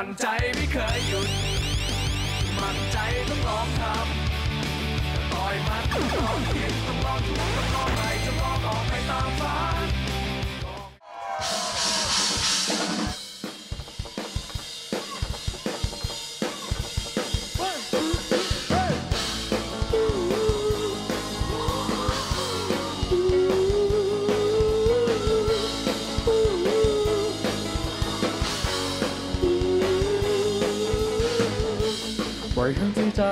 มั่นใจไม่เคยหยุด มั่นใจต้องลองทำต่อยมันต้องลองคิดต้องลองถูกต้องลองใหม่จะลองออกไปตามฟ้า อยทั้งที่ใจ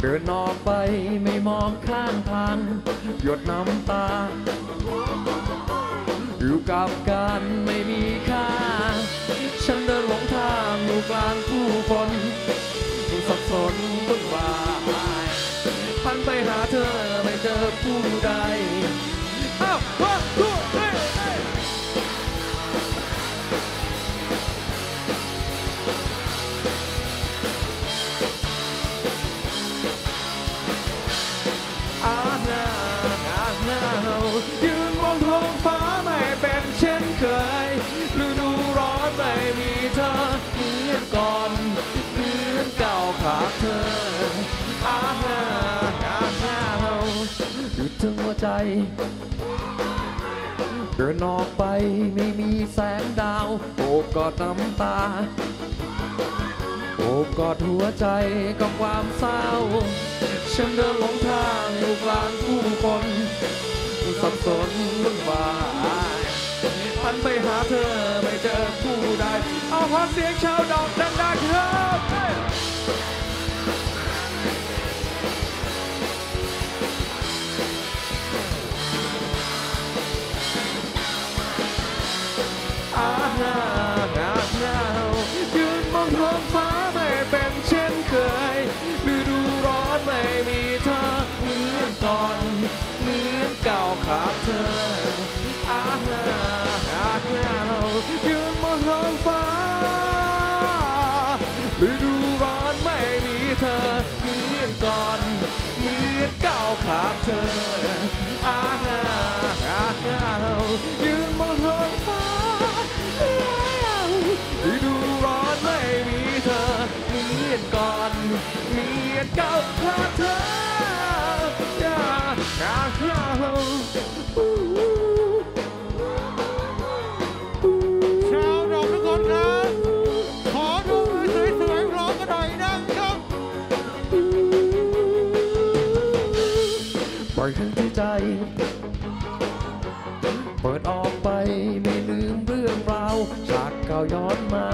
เดินออกไปไม่มองข้างทาง หยดน้ำตา อยู่กับการไม่มีค่า ฉันเดินหลงทางอยู่กลางผู้คนสับสนวุ่นวายพันไปหาเธอไม่เจอผู้ใด ถึงหัวใจ เดินออกไปไม่มีแสงดาว โอบกอดน้ำตา โอบกอดหัวใจกับความเศร้า ฉันเดินหลงทางอยู่กลางผู้คนสับสนวุ่นวายพันไปหาเธอไม่เจอผู้ใด เอาขอเสียงชาวดอกดังๆครับเฮ้ยอ ชาวดอกทุกคนครับ ขอดูมือสวยๆร้องกันหน่อยนะครับ ปล่อยทั้งที่ใจ เปิดออกไปไม่ลืมเรื่องราวฉากเก่าย้อนมา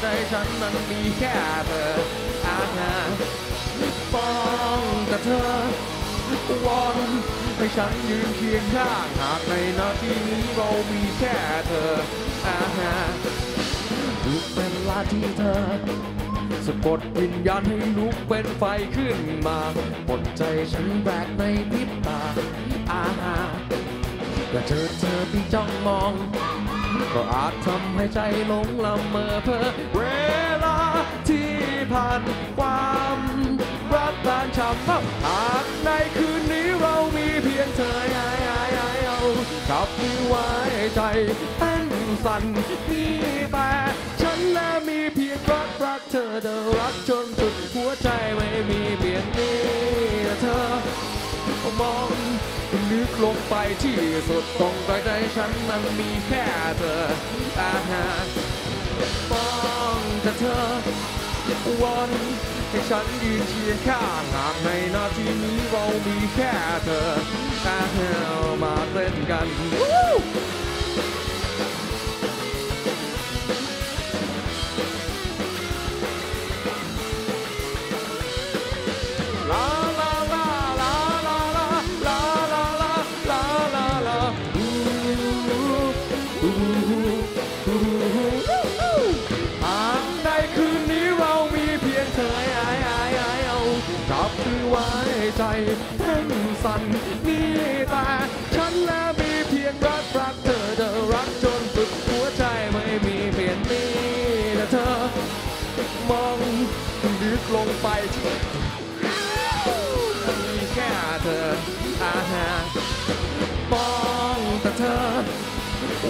ใจฉันมันมีแค่เธออาหารมองแต่เธอวอนให้ฉันยืนเคียงข้างหากในนาทีนี้เรามีแค่เธออาหารลุกเป็นลาที่เธอสะกดวิญญาณให้ลุกเป็นไฟขึ้นมาปดใจฉันแบกในพริบตาอาหาแต่เธอเธอที่จ้องมอง ก็อาจทำให้ใจหลงละเมอเพอเวลาที่ผ่านความรักผ่านช้ำหากในคืนนี้เรามีเพียงเธอไอ้ไอ้ไอ้เอาจับมือไว้ใจเต้นสั่นมีแต่ฉันและมีเพียงรักรักเธอเธอรักจนสุดหัวใจไม่มีเปลี่ยนนี้เธอมอง ลึกลงไปที่สุดตรงใต้ใจฉันมันมีแค่เธออาหารมองแต่เธอวันให้ฉันยืนเชียร์ข้างหากในนาทีนี้เรามีแค่เธออาหารมาเต้นกัน บมือไว้ใจเพ่งสั่นนี่แต่ฉันและมีเพียงรักรักเธอเธอรักจนสุดหัวใจไม่มีเปลี่ยนมีแต่เธอ มองลึกลงไป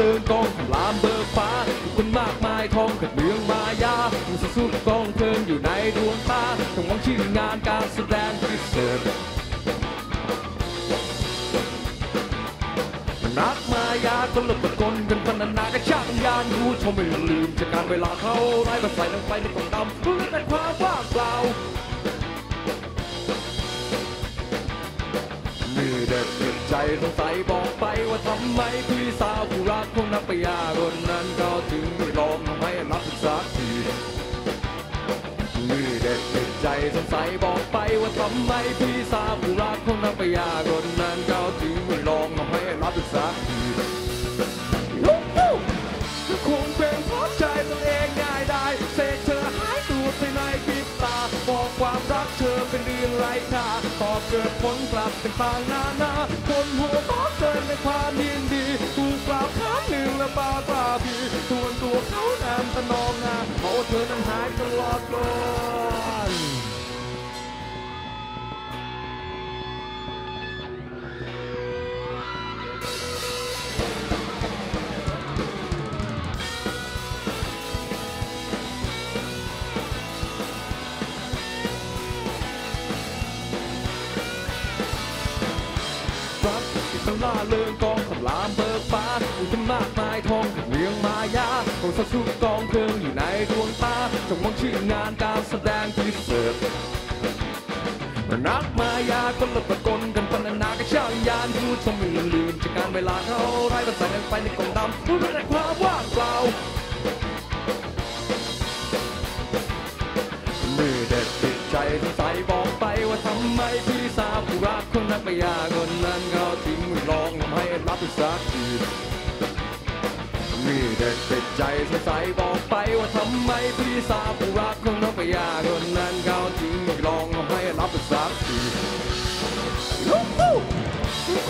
กันล่าเริงกองลามเบิกฟ้าคนมากมายทองกับเมืองมายาสุสุกองเพลิงอยู่ในดวงตาต้องมองชื่องานการแสดงพิเศษนักมายาก็เลิกตะกลกันพนันนากระชางยานรู้ชมไม่ลืมจากการเวลาเขาไล่มาใส่ลงไปในกล่องดำเพื่อแต่ความว่างเปล่ามือเด็ดติดใจสงสัยบอก ไปว่าทำไมพี่สาวผู้รักของนักปยาคนนั้นก็ถึงไม่ลองทำให้รับสักทีมือเด็ดติดใจสงสัยบอกไปว่าทำไมพี่สาวผู้รักของนักปยาคนนั้นก็ถึงไม่ลองทำให้รับสักที เป็นต่างนานาคนหัวฟ้าเกินในความยินดีถูกกล่าวคำหนึ่งและปาปาพีส่วนตัวเขาแอมตะนองนาเพราะว่าเธอนั้นหายตลอดกาล ล่าเริงกองขลามเบิกฟ้าอยู่ทั้งมากมายทองกับเมืองมายาของสัตว์สุกองเพลิงอยู่ในดวงตาจงมองชื่องานการแสดงพิเศษนักมายาก็ลดตะกลกันพนันนากระช่างยานรู้ชมไม่ลืมจากการเวลาเขาไร้ก็ใส่กันไปในกล่องดำรู้แต่ความว่างเปล่ามือเด็ดติดใจสงสัยบอกไปว่าทำไมพี่สาวผู้รักคนนักปยาคนนั้นเขาถึงไม่ ลองทำให้รับสักทีมือเด็ดติดใจสงสัยบอกไปว่าทำไมพี่สาวผู้รักคนนักปยาคนนั้นเขาถึงลองทำให้รับสักทียูฮู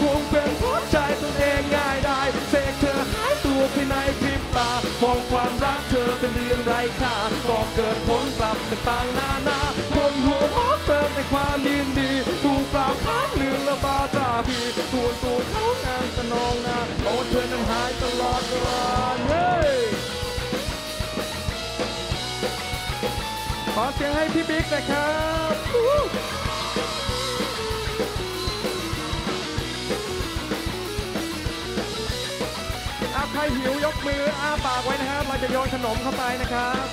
คงเป็นเพราะใจตัวเองง่ายได้เสกเธอหายตัวไปในพริบตามองความรักเธอเป็นเรื่องไร้ค่าก็เกิดผลกลับต่างนานาคนหัวหอเติมในความยินดีถูกกล่าวค้านเรื่องละบาตาพี ส่วนตัวเขานางตะนองนาโอ้เธอนั้นหายตลอดกาลเฮ้ยขอเสียงให้พี่บิ๊กนะครับอาใครหิวยกมืออ้าปากไว้นะครับ เราจะโยนขนมเข้าไปนะครับ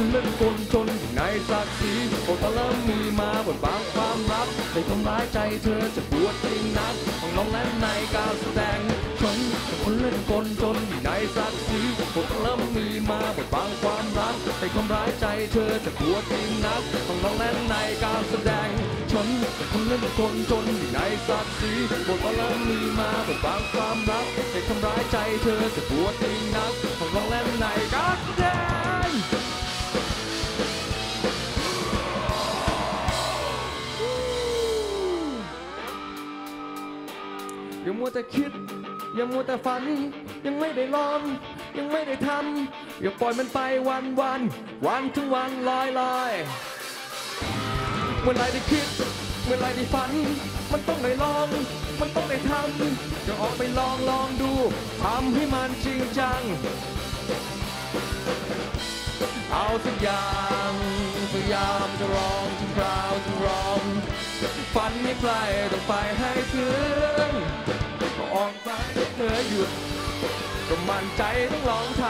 คนเล่นกลจนอยู่ในศักดิ์ศรีโอตะเริ่มมีมาบทบางความรักได้ทำร้ายใจเธอจะปวดจริงนักต้องน้องและในการแสดงฉันคนเล่นกลจนอยู่ในศักดิ์ศรีโอตะเริ่มมีมาบทบางความรักได้ทำร้ายใจเธอจะปวดจริงนักต้องน้องและในการแสดงฉันคนเล่นกลจนในศักดิ์ศรีโอตะเริ่มมีมาบทบางความรักได้ทำร้ายใจเธอจะปวดจริงนักต้องน้องและในการแสดง อย่ามัวแต่คิด อย่ามัวแต่ฝัน ยังไม่ได้ลอง ยังไม่ได้ทำ อย่าปล่อยมันไปวันวัน วันถึงวันลอยลอยเมื่อไรได้คิด เมื่อไรได้ฝัน มันต้องได้ลอง มันต้องได้ทำ จะออกไปลองลองดูทำให้มันจริงจัง เอาสักอย่าง พยายามจะลองถึงคราวจะลองฝันไม่ไกลต้องไปให้ถึงก็ออกไปเธอหยุดก็มั่นใจต้องลองท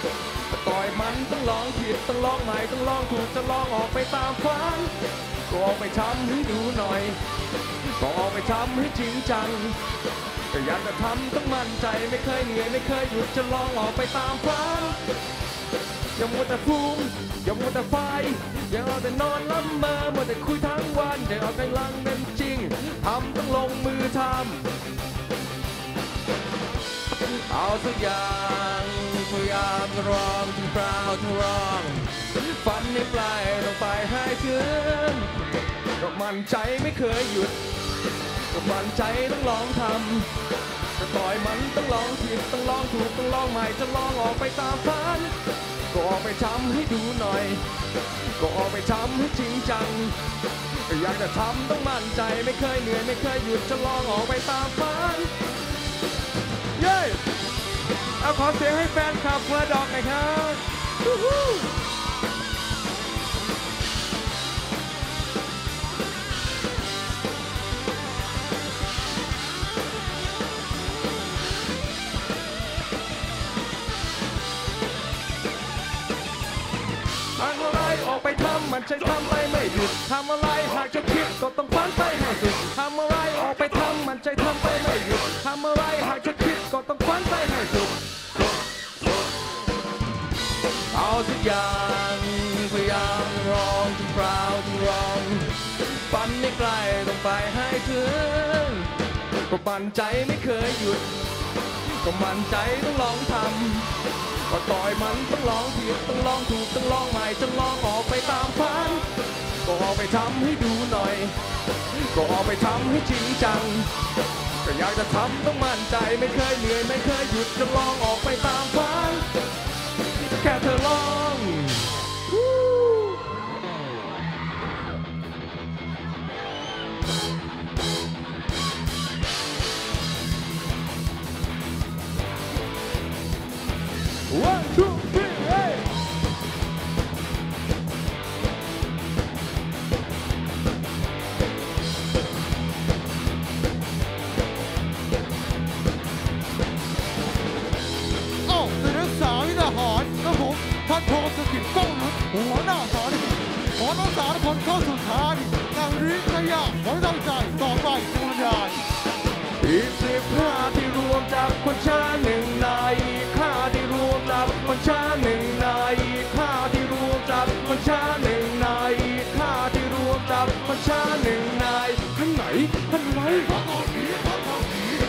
ำต่อยมันต้องลองผิดต้องลองใหม่ต้องลองถูกจะลองออกไปตามฝันก็ออกไปทำให้ดูหน่อยก็ออกไปทำให้จริงจังก็อยากจะทำต้องมั่นใจไม่เคยเหนื่อยไม่เคยหยุดจะลองออกไปตามฝัน อย่ามัวแต่ฟุ้งอย่ามัวแต่ไฟอย่าเอาแต่นอนลำเมอมัวแต่คุยทั้งวันอย่าเอาแต่ลังเป็นจริงทำต้องลงมือทำเอาสักอย่างพยายามรองถึงเปล่าทุรองฝันไม่ไกลต้องไปให้ถึงก็มั่นใจไม่เคยหยุดก็มั่นใจต้องลองทำจะต่อยมันต้องลองผิดต้องลองถูกต้องลองใหม่จะลองออกไปตามฝัน ก็ออกไปทำให้ดูหน่อย ก็ออกไปทำให้จริงจัง อยากจะทำต้องมั่นใจไม่เคยเหนื่อยไม่เคยหยุดจะลองออกไปตามฝัน เย้เอาขอเสียงให้แฟนคลับเพื่อดอกหน่อยครับ มันใช่ทำไปไม่หยุดทำอะไรหากจะคิดก็ต้องฝันไปให้สุดทำอะไรออกไปทำมันใจทำไปไม่หยุดทำอะไรหากจะคิดก็ต้องฝันไปให้สุดเอาสักอย่างพยายามรองถึงเปล่าถึงรองฝันไม่ไกลต้องไปให้ถึงก็ปั่นใจไม่เคยหยุดก็มั่นใจต้องลองทำ ก็ต่อยมันต้องลองผิดต้องลองถูกต้องลองใหม่จะลองออกไปตามฝันก็ออกไปทำให้ดูหน่อย ก็ออกไปทำให้จริงจังก็อยากจะทำต้องมั่นใจไม่เคยเหนื่อยไม่เคยหยุดจะลองออกไปตามฝันแค่เธอลอง One, two,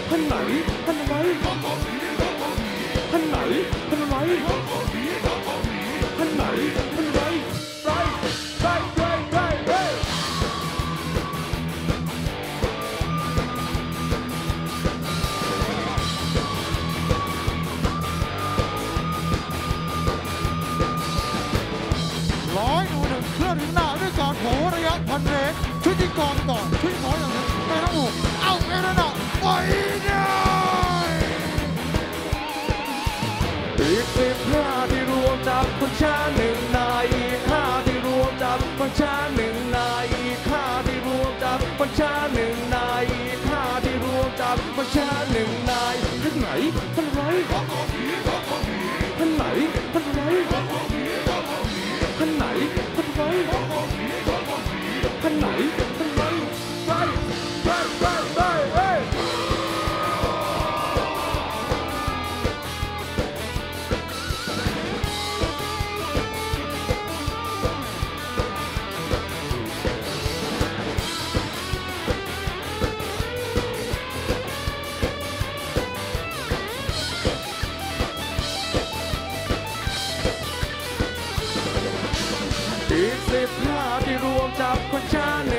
ท่านไหนท่านอะไรท่านไหนท่านอะไรท่านไหนท่านอะไรไรไรไรไรไรร้อยหนูหนึ่งเคลื่อนหน้าด้วยการโผระยะพันเมตรชุดที่กองก่อนชุดที่ขออย่าง อีกสิบห้าที่รวมจากคนชาหนึ่งนายอีกห้าที่รวมจากคนชาหนึ่งนายอีกห้าที่รวมจากคนชาหนึ่งนายอีกห้าที่รวมจากคนชาหนึ่งนายท่านไหนท่านไรท่านไหนท่านไร สิบห้าที่รวมจากคนชาห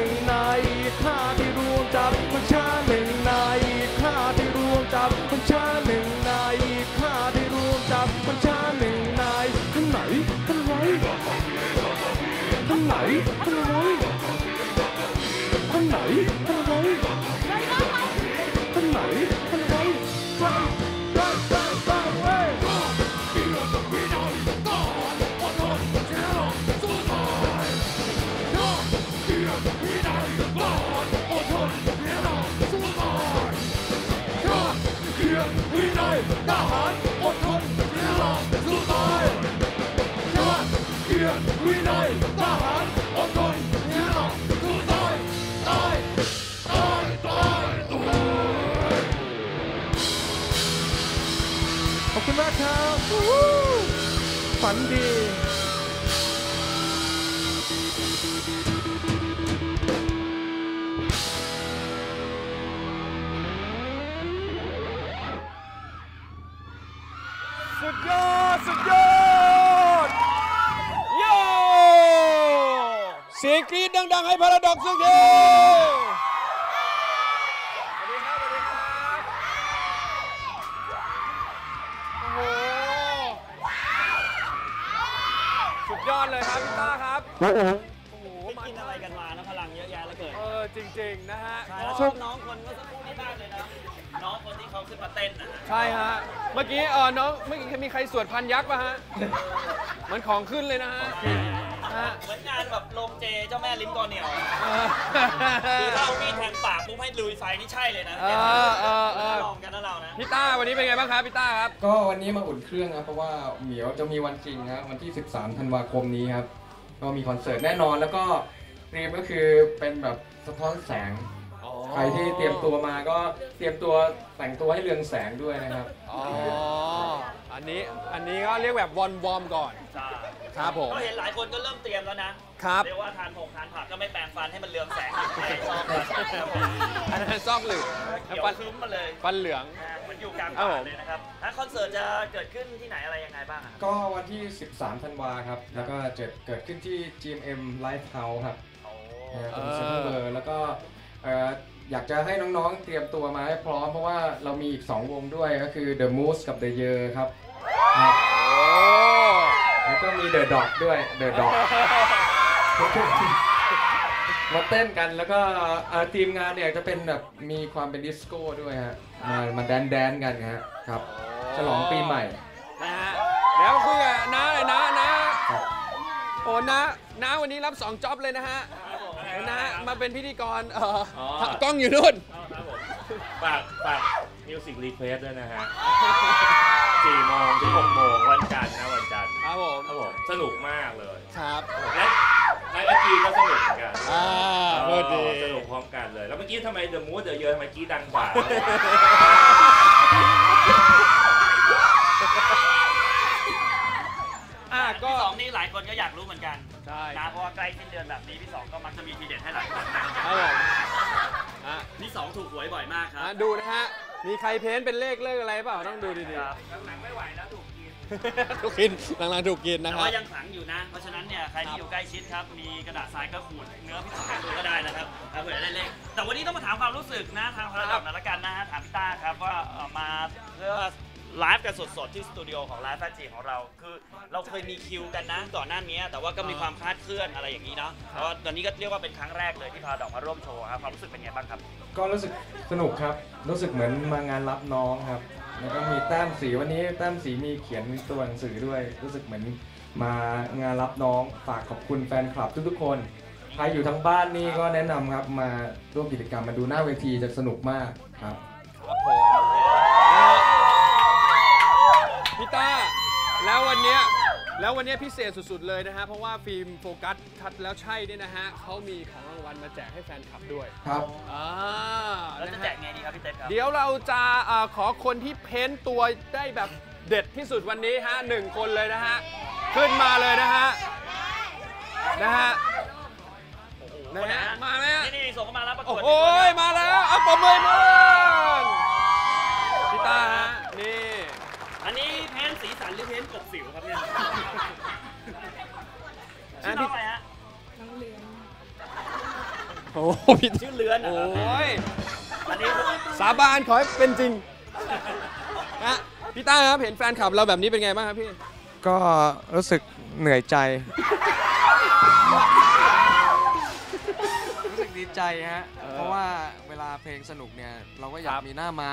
ดังๆให้พาราดอกสักทีสวัสดีครับสวัสดีครับโอ้โหสุดยอดเลยครับพี่ต้าครับ โอ้โหไปกินอะไรกันมานะพลังเยอะแยะแล้วเกิด เออจริง ๆ นะฮะใช่แล้วชอบน้องคนเมื่อสักครู่นี้มากเลยนะ น้องคนที่เขาขึ้นมาเต้นนะฮะใช่ฮะ เมื่อกี้เออน้องเมื่อกี้มีใครสวดพันยักษ์ป่ะฮะมันของขึ้นเลยนะฮะฮะเหมือนงานแบบ ลงเจเจ้าแม่ลิ้มกอเหนียวเออคือถ้าเอามีดแทงปากปุ๊บให้ลุยไฟนี่ใช่เลยนะเออเออเออลองกันนะเรานะพี่ต้าวันนี้เป็นไงบ้างครับพี่ต้าครับ ก็วันนี้มาอุ่นเครื่องครับเพราะว่าเหมียวจะมีวันจริงครับวันที่ 13 ธันวาคมนี้ครับ ก็มีคอนเสิร์ตแน่นอนแล้วก็เตรียมก็คือเป็นแบบสะท้อนแสงใครที่เตรียมตัวมาก็เตรียมตัวแต่งตัวให้เรืองแสงด้วยนะครับ อ๋อ อันนี้ อันนี้ก็เรียกแบบวอร์มวอร์มก่อนใช่ ครับผม ก็เห็นหลายคนก็เริ่มเตรียมแล้วนะครับเรียกว่าทานผงทานผักก็ไม่แปรงฟันให้มันเรืองแสงในซอกอันนั้นซอกหลือเขียวฟันคลุ้มมาเลยฟันเหลืองนะมันอยู่กลางครับป่าผมเลยนะครับแล้วคอนเสิร์ตจะเกิดขึ้นที่ไหนอะไรยังไงบ้างอะครับก็วันที่ 13 ธันวาครับ แล้วก็จะเกิดขึ้นที่ GMM Live House ครับโอ้เอ่อตรงเซ็นทรัลเวิลด์แล้วก็เอ่ออยากจะให้น้องๆ เตรียมตัวมาให้พร้อม เพราะว่าเรามีอีก 2 วงด้วยก็คือ The Moose กับ The Year ครับครับโอ้ แล้วก็มี The Dog ด้วย The Dog มาเต้นกันแล้วก็เอ่อทีมงานเนี่ยจะเป็นแบบมีความเป็นดิสโก้ด้วยฮะมามาแดนแดนๆกันฮะครับฉลองปีใหม่นะฮะแล้วคุยกับน้าเลยนะนะครับโอ้น้าน้าวันนี้รับสองจ็อบเลยนะฮะนะมาเป็นพิธีกรเอออกล้องอยู่นู่นครับผมฝากฝากมิวสิกรีเควสด้วยนะฮะ 4โมงถึง6โมงวันจันทร์นะวันจันทร์ครับผมครับผมสนุกมากเลยครับและในไอจีก็สนุกเหมือนกันอ่าพอดีสนุกพร้อมกันเลย แล้วเมื่อกี้ทำไมเดอะมูดเดอะเยอะทำไมกี้ดังกว่าอะก็พี่สองนี่หลายคนก็อยากรู้เหมือนกันใช่นะเพราะว่าใกล้สิ้นเดือนแบบนี้พี่สองก็มักจะมีทีเด็ดให้หลายคนนะครับผมอะพี่สองถูกหวยบ่อยมากครัอะบดูนะฮะ มีใครเพ้นท์เป็นเลขเลขอะไรเปล่าต้องดูดีครับๆถูกกินหลังๆถูกกินนะแต่ครับ ว่ายังขลังอยู่นะ เพราะฉะนั้นเนี่ยใครที่อยู่ใกล้ชิดครับ มีกระดาษทรายก็ขูดเนื้อพี่สองให้ดูก็ได้นะครับเอาเผื่อได้เลขแต่วันนี้ต้องมาถามความรู้สึกนะทางพาราดอกหน่อยละกันนะฮะถามพี่ต้าครับว่าเอ่อมาเพื่อ ไลฟ์กันสดๆ ที่สตูดิโอของไลฟ์แฟจีของเรา คือเราเคยมีคิวกันนะก่อนหน้านี้ แต่ว่าก็มีความคลาดเคลื่อนอะไรอย่างนี้เนาะเพราะว่าตอนนี้ก็เรียกว่าเป็นครั้งแรกเลยที่พาราดอกมาร่วมโชว์ครับความรู้สึกเป็นไงบ้างครับ ก็รู้สึกสนุกครับ รู้สึกเหมือนมางานรับน้องครับ แล้วก็มีแต้มสีวันนี้แต้มสีมีเขียนตัวหนังสือด้วย รู้สึกเหมือนมางานรับน้อง ฝากขอบคุณแฟนคลับทุกๆคน ใครอยู่ทั้งบ้านนี่ก็แนะนำครับ มาร่วมกิจกรรมมาดูหน้าเวทีจะสนุกมากครับ แล้ววันเนี้ยแล้ววันเนี้ยพิเศษสุดๆเลยนะฮะ เพราะว่าฟิล์มโฟกัสชัดแล้วใช่เนี่ยนะฮะเขามีของรางวัลมาแจกให้แฟนคลับด้วยครับอ่าแล้วจะนะแจฮะกไงดีครับพี่เต้ครับเดี๋ยวเราจะเอ่อขอคนที่เพ้นตัวได้แบบเด็ดที่สุดวันนี้ฮะหนึ่งคนเลยนะฮะ ขึ้นมาเลยนะฮะ นะฮะ นะฮะ มาไหมฮะ นี่นี่ส่งเข้ามาแล้วประกโอ้วดโห มาแล้ว เอาปมมือมือพี่ตาฮะนี่ อันนี้เพ้นสีสันหรือเพ้นกบสิวครับเนี่ยอัชื่อนน้ที่องอะไรฮะโอ้โหพี่ชื่อเลือนนะโอครับ้ยอันนี้สาบานขอให้เป็นจริงนะพี่ต้าครับเห็นแฟนคลับเราแบบนี้เป็นไงบ้างครับพี่ก็รู้สึกเหนื่อยใจ รู้สึกดีใจฮะเออเพราะว่าเวลาเพลงสนุกเนี่ย เราก็อยาคกรับมีหน้าม้า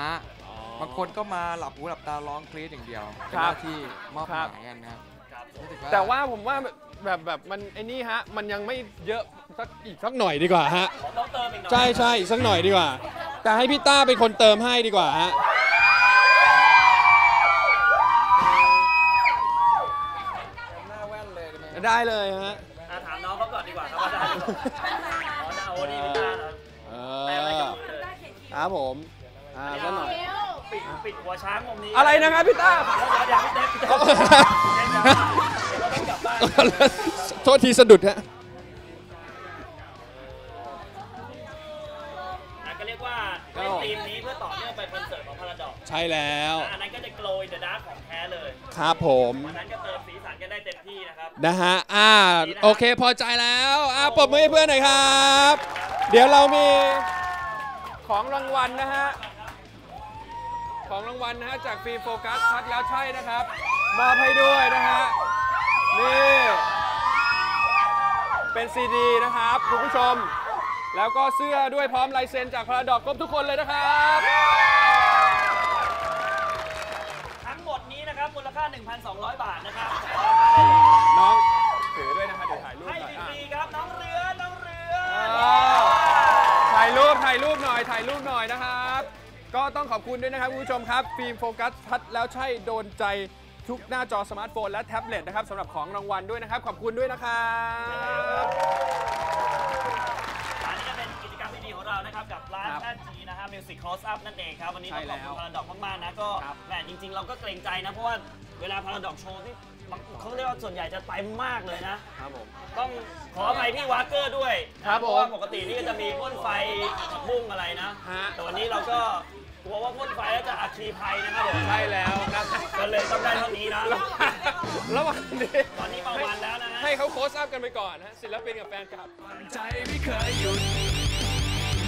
บางคนก็มาหลับหูหลับตาร้องกรี๊ดอย่างเดียวเป็นคหรับน้าที่มอบครับหมายกันนะครับครับรู้สึกแต่ว่าผมว่าแบบแบบมันไอ้นี่ฮะ มันยังไม่เยอะสักอีกสักหน่อยดีกว่าฮะผมต้องเติมอีกหน่อยใช่ใช่อีกสักหน่อยดีกว่า แต่ให้พี่ต้าเป็นคนเติมให้ดีกว่าฮะหน้าแว่นเลยได้ไหมได้เลยฮะอะถามน้องเขาก่อนดีกว่าครับว่าได้หรือเปล่าอ๋อจะเอานี่พี่ตาเหรอเอแปลอะไรอกับมือเลยครับผมอ่าสักหน่อย ปิดปิดหัวช้างมุมนี้อะไรนะครับพี่ต้าเดี๋ยวเดี๋ยวพี่เต้พี่เต้พี่เต้โทษทีสะดุดฮะอะก็เรียกว่าครัเล่บนผมทีมนี้เพื่อต่อเนื่องไปคอนเสิร์ตของพาราดอกใช่แล้วอันนั้นก็จะโกลยเดอะดาร์ของแท้เลยครับผมวันนั้นก็เติมสีสันกันได้เต็มที่นะครับนะฮะอ่าโอเคพอใจแล้วอ่าปรบมือให้เพื่อนหน่อยครับ เดี๋ยวเรามีของรางวัลนะฮะ ของรางวัลนะฮะจากฟีโฟกัสชัดแล้วใช่นะครับมอบให้ด้วยนะฮะนี่เป็นซีดีนะครับคุณผู้ชม แล้วก็เสื้อด้วยพร้อมลายเซ็นจากพาราดอกครบทุกคนเลยนะครับ ทั้งหมดนี้นะครับมูลค่า 1,200 บาทนะครับน้องถือด้วยนะฮะเดี๋ยวถ่ายรูปให้หน่อยฟอะรีๆครับน้องเรือน้องเรือ อ่าถ่ายรูปถ่ายรูปหน่อยถ่ายรูปหน่อยนะครับ ก็ต้องขอบคุณด้วยนะครับคุณผู้ชมครับ ฟิล์มโฟกัสชัดแล้วใช่โดนใจทุกหน้าจอสมาร์ทโฟนและแท็บเล็ตนะครับสำหรับของรางวัลด้วยนะครับ ขอบคุณด้วยนะครับอันนี้ก็เป็นกิจกรรมที่ดีของเรานะครับกับร้านครับแอจีนะฮะมิวสิกคลอสอัพนั่นเองครับ วันนี้ต้องขอบคุณใช่แล้วพาราดอกมากๆนะก็ครับแหมจริง ๆ เราก็เกรงใจนะ เพราะว่าเวลาพาราดอกโชว์ที่บางเขาเรียกว่าส่วนใหญ่จะเต็มมากเลยนะ ครับผม ต้องขออภัยพี่วากเกอร์ด้วย ครับเพราะว่าผมปกตินี่ก็จะมีพ่นไฟผักบุ้งอะไรนะฮะแต่วันนี้เราก็ก ลัวว่าพ่นไฟแล้วจะอัคคีภัยนะครับผมใช่แล้วนะก็เลยต้องได้เท่านี้นะระหว่างนี้ตอนนี้ประมาณแล้วนะฮะให้เขาโค้ชอัพกันไปก่อนนะศิลปินกับแฟนคลับใจไม่เคยหยุด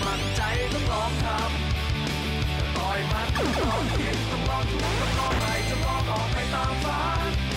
มันใจต้องลองทำต่อยมันต้องลองผิดต้องลองถูกต้องลองใหม่จะลองออกไปตามฝัน